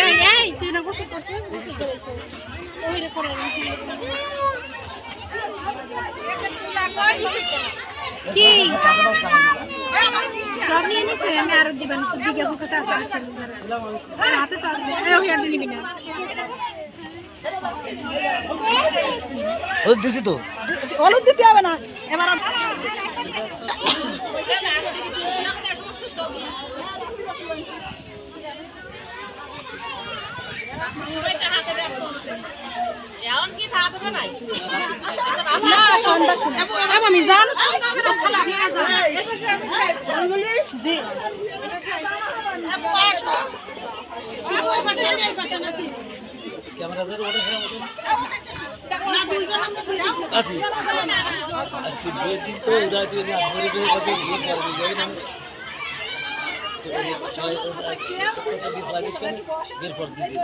এই এই তুই না গোসল করছিস সব নিয়ে নিছে আমি আরও দিবেন দিকে কাছে হাতে তো আছে। ওই নিবি না। ও দিছি তো। অলুদ দিতে হবে না। এবার আমি জান জি ক্যামেরা আসি আজকে বিয়ের দিন তো, ওরা এনে আমাদের কাছে বিয়ে করে দিয়ে যাবে না। বিশ লাগিস কেন দিয়ে